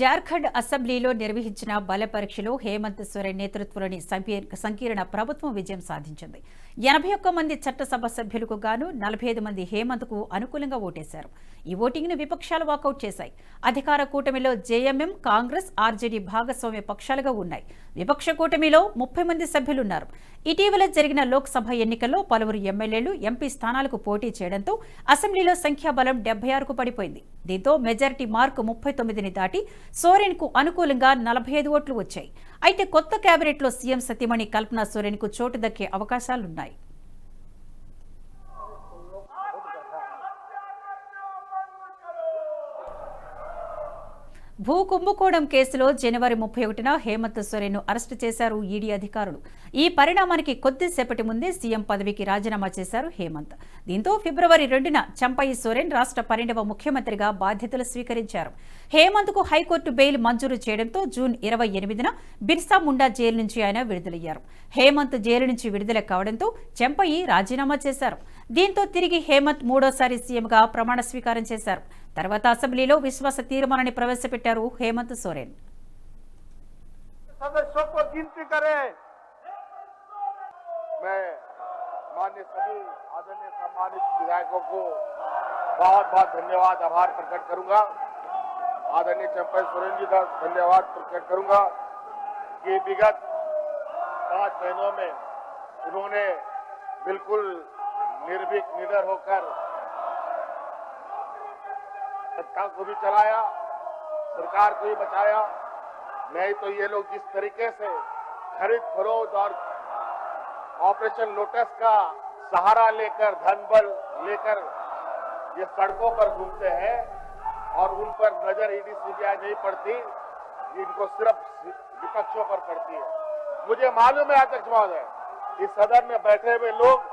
జార్ఖండ్ అసెంబ్లీలో నిర్వహించిన బల పరీక్షలో హేమంత్ సోరెన్ నేతృత్వంలోని సంకీర్ణ ప్రభుత్వం విజయం సాధించింది. ఎనభై ఒక్క మంది చట్టసభ సభ్యులకు గాను నలభై ఐదు మంది హేమంత్కు అనుకూలంగా ఓటేశారు. ఈ ఓటింగ్ను విపక్షాలు వాకౌట్ చేశాయి. అధికార కూటమిలో జేఎంఎం కాంగ్రెస్ ఆర్జేడీ భాగస్వామ్య పక్షాలుగా ఉన్నాయి. విపక్ష కూటమిలో ముప్పై మంది సభ్యులున్నారు. ఇటీవల జరిగిన లోక్సభ ఎన్నికల్లో పలువురు ఎమ్మెల్యేలు ఎంపీ స్థానాలకు పోటీ చేయడంతో అసెంబ్లీలో సంఖ్యాబలం డెబ్బై ఆరుకు పడిపోయింది. దీంతో మెజారిటీ మార్కు ముప్పై తొమ్మిదిని దాటి సోరెన్కు అనుకూలంగా నలభై ఐదు ఓట్లు వచ్చాయి. అయితే కొత్త కేబినెట్లో సీఎం సతీమణి కల్పనా సోరెన్కు చోటు దక్కే అవకాశాలున్నాయి. భూ కుంభకోణం కేసులో జనవరి ముప్పై ఒకటిన హేమంత్ సోరెన్ను అరెస్టు చేశారు ఈడీ అధికారులు. ఈ పరిణామానికి కొద్దిసేపటి ముందే సీఎం పదవికి రాజీనామా చేశారు హేమంత్. దీంతో ఫిబ్రవరి రెండున చంపయి సోరెన్ రాష్ట్ర పన్నెండవ ముఖ్యమంత్రిగా బాధ్యతలు స్వీకరించారు. హేమంత్కు హైకోర్టు బెయిల్ మంజూరు చేయడంతో జూన్ ఇరవై ఎనిమిదిన బిర్సా ముండా జైలు నుంచి ఆయన విడుదలయ్యారు. హేమంత్ జైలు నుంచి విడుదల కావడంతో చెంపయి రాజీనామా చేశారు. దీంతో తిరిగి హేమంత్ మూడోసారి సీఎంగా ప్రమాణ స్వీకారం చేశారు తర్వాత అసెంబ్లీలో విశ్వాస తీర్మానాన్ని ప్రవేశపెట్టారు హేమంత్ సోరెన్ सदस्यों को गिनती करें मैं मान्य सभी आदरणीय सम्मानित विधायकों को बहुत बहुत धन्यवाद आभार प्रकट करूंगा आदरणीय चंपई सोरेन जी का धन्यवाद प्रकट करूंगा कि विगत पांच महीनों में उन्होंने बिल्कुल निर्भीक निडर होकर सत्ता को भी चलाया, सरकार को भी बचाया। नहीं तो ये लोग जिस तरीके से खरीद फरोख्त और ऑपरेशन लोटस का सहारा लेकर, धन बल लेकर ये सड़कों पर घूमते हैं और उन पर नज़र ईडी, सीबीआई नहीं पड़ती, इनको सिर्फ़ विपक्षों पर पड़ती है। मुझे मालूम है, अध्यक्ष महोदय, इस सदन में बैठे हुए लोग